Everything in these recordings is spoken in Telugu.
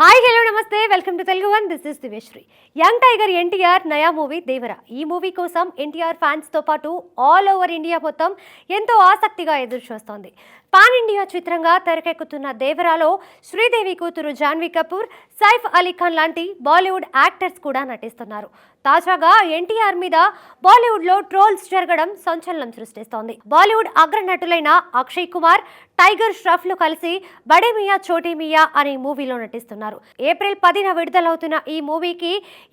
హాయ్ హలో నమస్తే. Welcome to Telugu one this is Diveshri young tiger NTR నయా మూవీ దేవరా ఈ మూవీ కోసం ఎన్టీఆర్ ఫ్యాన్స్తో పాటు ఆల్ ఓవర్ ఇండియా మొత్తం ఎంతో ఆసక్తిగా ఎదురు చూస్తోంది. పాన్ ఇండియా చిత్రంగా తెరకెక్కుతున్న దేవరాలో శ్రీదేవి కూతురు జాన్వీ కపూర్ సైఫ్ అలీ ఖాన్ లాంటి బాలీవుడ్ యాక్టర్స్ కూడా నటిస్తున్నారు. తాజాగా ఎన్టీఆర్ మీద బాలీవుడ్లో ట్రోల్స్ జరగడం సంచలనం సృష్టిస్తోంది. బాలీవుడ్ అగ్రనటులైన అక్షయ్ కుమార్ టైగర్ ష్రఫ్లు కలిసి బడే మియా చోటీ మియా అనే మూవీలో నటిస్తున్నారు. ఏప్రిల్ పదిన విడుదలవుతున్న ఈ మూవీకి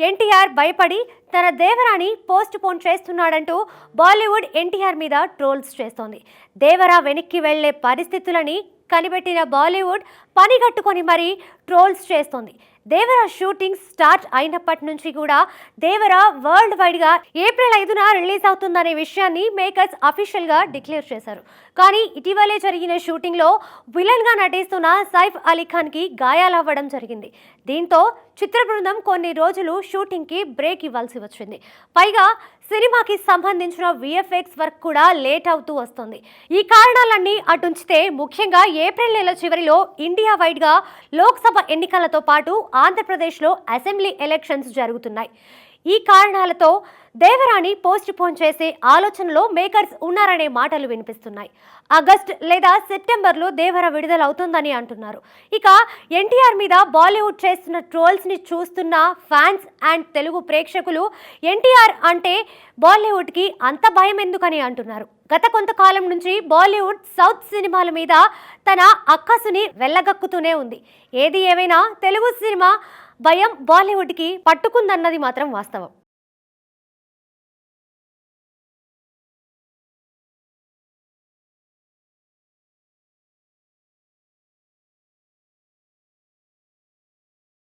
ఎన్టీఆర్ భయపడి తన దేవరాని పోస్ట్ పోన్ చేస్తున్నాడంటూ బాలీవుడ్ ఎన్టీఆర్ మీద ట్రోల్స్ చేస్తోంది. దేవరా వెనక్కి వెళ్ళే పరిస్థితులని కనిపెట్టిన బాలీవుడ్ పనిగట్టుకొని మరీ ట్రోల్స్ చేస్తోంది. దేవరా షూటింగ్ స్టార్ట్ అయినప్పటి నుంచి కూడా దేవరా వరల్డ్ వైడ్గా ఏప్రిల్ ఐదున రిలీజ్ అవుతుందనే విషయాన్ని మేకర్స్ అఫీషియల్గా డిక్లేర్ చేశారు. కానీ ఇటీవలే జరిగిన షూటింగ్లో విలన్గా నటిస్తున్న సైఫ్ అలీ ఖాన్కి గాయాలవ్వడం జరిగింది. దీంతో చిత్ర బృందం కొన్ని రోజులు షూటింగ్కి బ్రేక్ ఇవ్వాల్సి వచ్చింది. పైగా సినిమాకి సంబంధించిన విఎఫ్ఎక్స్ వర్క్ కూడా లేట్ అవుతూ వస్తుంది. ఈ కారణాలన్నీ అటుంచితే ముఖ్యంగా ఏప్రిల్ నెల చివరిలో ఇండియా వైడ్గా లోక్సభ ఎన్నికలతో పాటు ఆంధ్రప్రదేశ్లో అసెంబ్లీ ఎలక్షన్స్ జరుగుతున్నాయి. ఈ కారణాలతో దేవరాణి పోస్ట్ పోన్ చేసే ఆలోచనలో మేకర్స్ ఉన్నారనే మాటలు వినిపిస్తున్నాయి. ఆగస్ట్ లేదా సెప్టెంబర్లో దేవర విడుదల అవుతుందని అంటున్నారు. ఇక ఎన్టీఆర్ మీద బాలీవుడ్ చేస్తున్న ట్రోల్స్ని చూస్తున్న ఫ్యాన్స్ అండ్ తెలుగు ప్రేక్షకులు ఎన్టీఆర్ అంటే బాలీవుడ్కి అంత భయం ఎందుకని అంటున్నారు. గత కొంతకాలం నుంచి బాలీవుడ్ సౌత్ సినిమాల మీద తన అక్కసుని వెళ్ళగక్కుతూనే ఉంది. ఏది ఏమైనా తెలుగు సినిమా భయం బాలీవుడ్కి పట్టుకుందన్నది మాత్రం వాస్తవం.